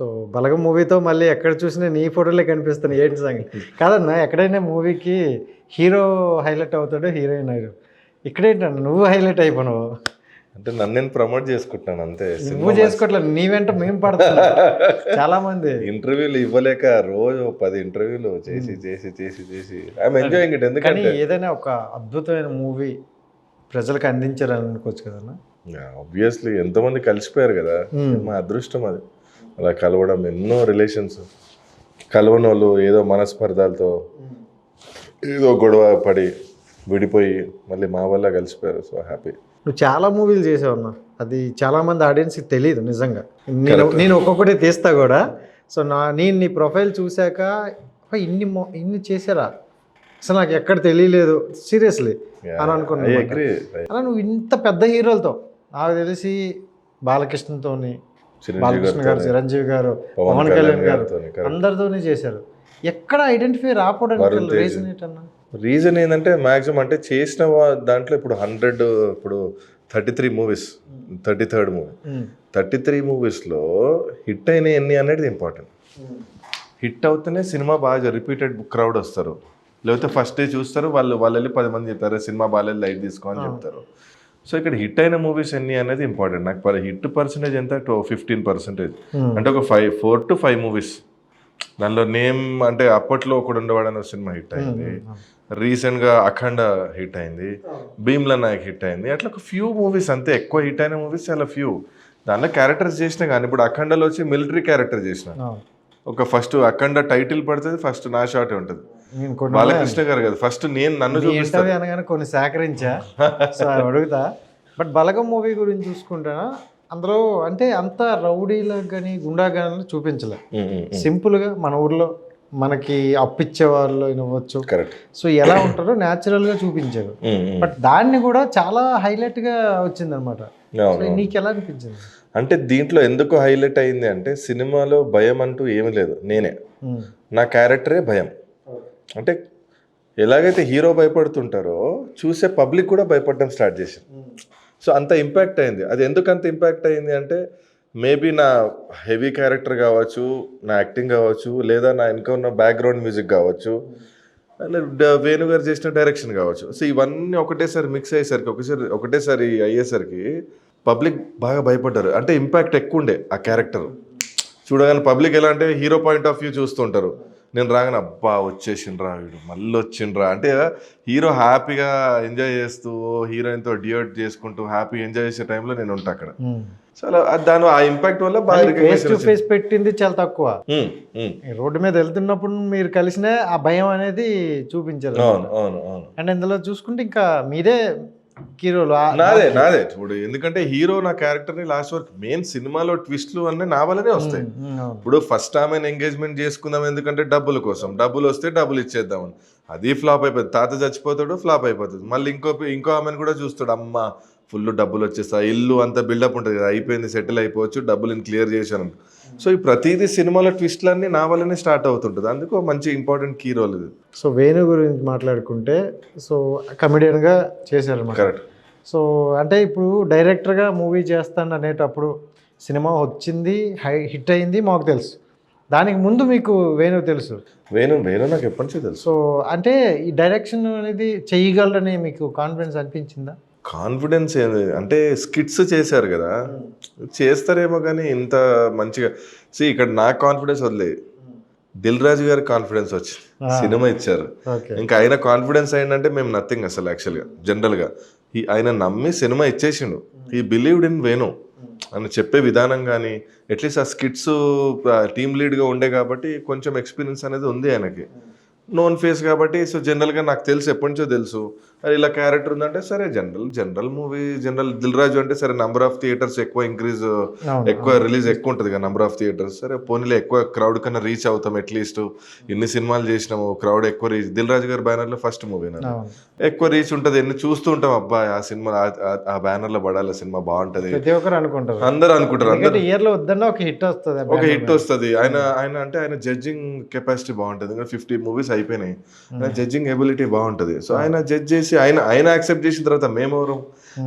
So బలగం మూవీతో మళ్ళీ ఎక్కడ చూసినా నీ ఫోటోలే కనిపిస్తున్నాయి. ఏంటి సంగతి? కాదన్నా ఎక్కడైనా మూవీకి హీరో హైలైట్ అవుతాడు హీరోయిన్ అయ్యాడు. ఇక్కడేంటన్నా నువ్వు హైలైట్ అయిపోయినావు అంటే నన్ను నేను ప్రమోట్ చేసుకుంటున్నాను అంతే. నువ్వు చేసుకోవట్లేదు నీ వెంట మేము పడుతున్నాం. చాలా మంది ఇంటర్వ్యూలు ఇవ్వలేక రోజు పది ఇంటర్వ్యూలు చేసి చేసి చేసి చేసి. ఐఎమ్ ఎంజాయింగ్ ఇట్ ఎందుకంటే ఏదైనా ఒక అద్భుతమైన మూవీ ప్రజలకు అందించారని అనుకోవచ్చు కదన్నా? ఆబ్వియస్లీ ఎంతమంది కలిసిపోయారు కదా. మా అదృష్టం అది. అలా కలవడం ఎన్నో రిలేషన్స్. కలవని వాళ్ళు ఏదో మనస్పర్ధాలతో ఏదో గొడవ పడి విడిపోయి మళ్ళీ మా వల్ల కలిసిపోయారు. So happy. నువ్వు చాలా మూవీలు చేసావు అన్న అది చాలా మంది ఆడియన్స్కి తెలియదు నిజంగా. నేను నేను ఒక్కొక్కటి తీస్తా కూడా. సో నా నేను నీ ప్రొఫైల్ చూశాక "హో, ఇన్ని ఇన్ని చేశారా? అసలు నాకు ఎక్కడ తెలియలేదు. సీరియస్లీ. అని అనుకున్నా ఐ అగ్రి అలా నువ్వు ఇంత పెద్ద హీరోలతో నాకు తెలిసి బాలకృష్ణతోని బాలకృష్ణ గారు చిరంజీవి గారు పవన్ కళ్యాణ్ గారు. అందరితోనే చేశారు. ఎక్కడ ఐడెంటిఫై రాకపోవడానికి తేజ్. రీజన్ ఏంటన్నా రీజన్ ఏంటంటే మాక్సిమం అంటే చేసిన దాంట్లో ఇప్పుడు హండ్రెడ్ ఇప్పుడు thirty three movies thirty third movie. Thirty three మూవీస్లో హిట్ అయిన ఎన్ని అనేది ఇంపార్టెంట్ హిట్ అవుతూనే సినిమా బాగా రిపీటెడ్ క్రౌడ్ వస్తారు. లేకపోతే ఫస్ట్ డే చూస్తారు వాళ్ళు వాళ్ళు వెళ్ళి పది మంది చెప్తారు సినిమా బాగాలేదు లైట్ తీసుకో అని చెప్తారు. సో ఇక్కడ హిట్ అయిన మూవీస్ ఎన్ని అనేది ఇంపార్టెంట్. నాకు పర్ హిట్ పర్సంటేజ్ ఎంత? Fifteen percentage. Hmm. అంటే ఒక five four to five movies. దానిలో నేమ్ అంటే అప్పట్లో ఒకడు ఉండవాడని సినిమా హిట్ అయింది. రీసెంట్గా అఖండ హిట్ అయింది. భీమ్లా నాయక్ హిట్ అయింది. అట్లా ఒక ఫ్యూ మూవీస్ అంతే. ఎక్కువ హిట్ అయిన మూవీస్ చాలా ఫ్యూ దానిలో క్యారెక్టర్స్ చేసిన కానీ ఇప్పుడు అఖండలో వచ్చి మిలిటరీ క్యారెక్టర్ చేసిన. ఒక ఫస్ట్ అఖండ టైటిల్ పడుతుంది ఫస్ట్ నా షాట్ ఉంటుంది. బాలకృష్ణ గారు కదా ఫస్ట్ నేను నన్ను ఇంటర్వ్యూ అనగానే కొన్ని సేకరించా సో అడుగుతా. బట్ బలగం మూవీ గురించి చూసుకుంటా అందులో అంటే అంత రౌడీలకు కానీ గుండా కానీ చూపించలే సింపుల్గా మన ఊర్లో మనకి అప్పిచ్చే వాళ్ళు ఇవ్వచ్చు కరెక్ట్ సో ఎలా ఉంటారో న్యాచురల్గా చూపించారు. బట్ దాన్ని కూడా చాలా హైలైట్గా వచ్చిందనమాట. అవును నీకు ఎలా అనిపించింది? అంటే దీంట్లో ఎందుకు హైలైట్ అయింది అంటే సినిమాలో భయం అంటూ ఏమీ లేదు నేనే. నా క్యారెక్టరే భయం. అంటే ఎలాగైతే హీరో భయపడుతుంటారో చూసే పబ్లిక్ కూడా భయపడడం స్టార్ట్ చేసింది. సో అంత ఇంపాక్ట్ అయింది. అది ఎందుకు అంత ఇంపాక్ట్ అయింది అంటే మేబీ నా హెవీ క్యారెక్టర్ కావచ్చు నా యాక్టింగ్ కావచ్చు లేదా నా వెనుక ఉన్న బ్యాక్గ్రౌండ్ మ్యూజిక్ కావచ్చు వేణుగారు వేణు గారు చేసిన డైరెక్షన్ కావచ్చు. సో ఇవన్నీ ఒకటేసారి మిక్స్ అయ్యేసరికి ఒకసారి ఒకటేసారి అయ్యేసరికి పబ్లిక్ బాగా భయపడ్డారు. అంటే ఇంపాక్ట్ ఎక్కువ ఉండే ఆ క్యారెక్టర్. చూడగానే పబ్లిక్ ఎలా అంటే హీరో పాయింట్ ఆఫ్ వ్యూ చూస్తుంటారు. నేను రాగానే అబ్బా వచ్చేసిండ్రా వీడు మళ్ళీ వచ్చిండ్రా. అంటే హీరో హ్యాపీగా ఎంజాయ్ చేస్తూ హీరోయిన్తో డియోట్ చేసుకుంటూ హ్యాపీ ఎంజాయ్ చేసే టైంలో నేను ఉంటా అక్కడ. అది దాని ఆ ఇంపాక్ట్ వల్ల బాగా ఫేస్ టు. ఫేస్ పెట్టింది చాలా తక్కువ. రోడ్డు మీద వెళ్తున్నప్పుడు మీరు కలిసిన ఆ భయం అనేది చూపించారు అవును అవును అవును. అండ్ ఇందులో చూసుకుంటే ఇంకా మీరే హీరోలు నాదే నాదే. చూడు ఎందుకంటే హీరో నా క్యారెక్టర్ని లాస్ట్ వరకు మెయిన్ సినిమాలో ట్విస్ట్లు అన్నీ నా వల్లనే వస్తాయి. ఇప్పుడు ఫస్ట్ ఆమెను ఎంగేజ్మెంట్ చేసుకుందాం ఎందుకంటే డబ్బుల కోసం. డబ్బులు వస్తే డబ్బులు ఇచ్చేద్దామని. అది ఫ్లాప్ అయిపోతుంది. తాత చచ్చిపోతాడు ఫ్లాప్ అయిపోతుంది. మళ్ళీ ఇంకో ఇంకో ఆమెను కూడా చూస్తాడు. అమ్మ ఫుల్ డబ్బులు వచ్చేస్తా ఇల్లు అంత బిల్డప్ ఉంటుంది కదా అయిపోయింది సెటిల్ అయిపోవచ్చు డబ్బులు క్లియర్ చేశాను. సో ఈ ప్రతిదీ సినిమాలో ట్విస్ట్లన్నీ నా వల్లనే స్టార్ట్ అవుతుంటుంది. అందుకు మంచి ఇంపార్టెంట్ కీ రోల్ ఇది. సో వేణు గురించి మాట్లాడుకుంటే సో కమెడియన్గా చేశారన్నమాట. కరెక్ట్. సో అంటే ఇప్పుడు డైరెక్టర్గా మూవీ చేస్తాను అనేటప్పుడు సినిమా వచ్చింది హై హిట్ అయింది మాకు తెలుసు. దానికి ముందు మీకు వేణు తెలుసు? వేణు వేణు నాకు ఎప్పటి నుంచో తెలుసు. సో అంటే ఈ డైరెక్షన్ అనేది చేయగలరని మీకు కాన్ఫిడెన్స్ అనిపించిందా? కాన్ఫిడెన్స్ ఏంది అంటే స్కిట్స్ చేశారు కదా. చేస్తారేమో కానీ ఇంత మంచిగా. సి ఇక్కడ నా కాన్ఫిడెన్స్ వదిలే. దిల్ రాజు గారి కాన్ఫిడెన్స్ వచ్చింది సినిమా ఇచ్చారు. ఇంకా ఆయన కాన్ఫిడెన్స్ అయిందంటే మేము నథింగ్ అసలు యాక్చువల్గా జనరల్గా ఈ ఆయన నమ్మి సినిమా ఇచ్చేసిండు. ఈ బిలీవ్డ్ ఇన్ వేణు అని చెప్పే విధానం కానీ అట్లీస్ట్ ఆ స్కిట్స్ టీమ్ లీడ్గా ఉండే కాబట్టి కొంచెం ఎక్స్పీరియన్స్ అనేది ఉంది ఆయనకి. నోన్ ఫేస్ కాబట్టి సో జనరల్గా నాకు తెలుసు ఎప్పటి నుంచో తెలుసు. అది ఇలా క్యారెక్టర్ ఉందంటే సరే general general movie general Dil Raju అంటే సరే నంబర్ ఆఫ్ థియేటర్స్ ఎక్కువ ఇంక్రీజ్. ఎక్కువ రిలీజ్ ఎక్కువ ఉంటుంది కదా నంబర్ ఆఫ్ థియేటర్స్ సరే పోనీలో ఎక్కువ క్రౌడ్ కన్నా రీచ్ అవుతాం అట్లీస్ట్ ఇన్ని సినిమాలు చేసినాము క్రౌడ్ ఎక్కువ రీచ్ దిల్ రాజు గారి బ్యానర్లో ఫస్ట్ మూవీ అవును. ఎక్కువ రీచ్ ఉంటుంది ఎన్ని చూస్తూ ఉంటాం అబ్బా ఆ సినిమా ఆ- ఆ- ఆ బ్యానర్లో పడాలి సినిమా బాగుంటది. ప్రతి ఒక్కరు అనుకుంటారు. అందరు అనుకుంటారు అందరు. వద్దన్న ఒక హిట్ వస్తుంది ఒక హిట్ వస్తుంది. ఆయన ఆయన అంటే ఆయన జడ్జింగ్ కెపాసిటీ బాగుంటుంది. ఫిఫ్టీ మూవీస్ అయిపోయినాయి. ఆయన జడ్జింగ్ ఎబిలిటీ బాగుంటుంది. సో ఆయన జడ్జ్ చేసి ఆయన ఆయన యాక్సెప్ట్ చేసిన తర్వాత మేమెవరు?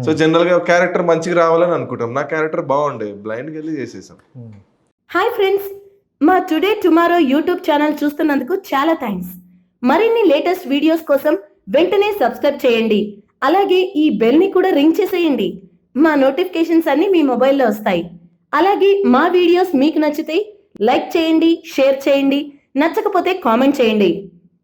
సో జనరల్గా క్యారెక్టర్ మంచిగా రావాలని అనుకుంటాం. నా క్యారెక్టర్ బాగుండే. బ్లైండ్కి వెళ్ళి చేసేసాం. హాయ్ ఫ్రెండ్స్ మా టుడే టుమారో యూట్యూబ్ ఛానల్ చూస్తున్నందుకు చాలా థ్యాంక్స్ మరిన్ని లేటెస్ట్ వీడియోస్ కోసం వెంటనే సబ్స్క్రైబ్ చేయండి. అలాగే ఈ బెల్ని కూడా రింగ్ చేసేయండి. మా నోటిఫికేషన్స్ అన్ని మీ మొబైల్లో వస్తాయి. అలాగే మా వీడియోస్ మీకు నచ్చితే లైక్ చేయండి షేర్ చేయండి. నచ్చకపోతే కామెంట్ చేయండి.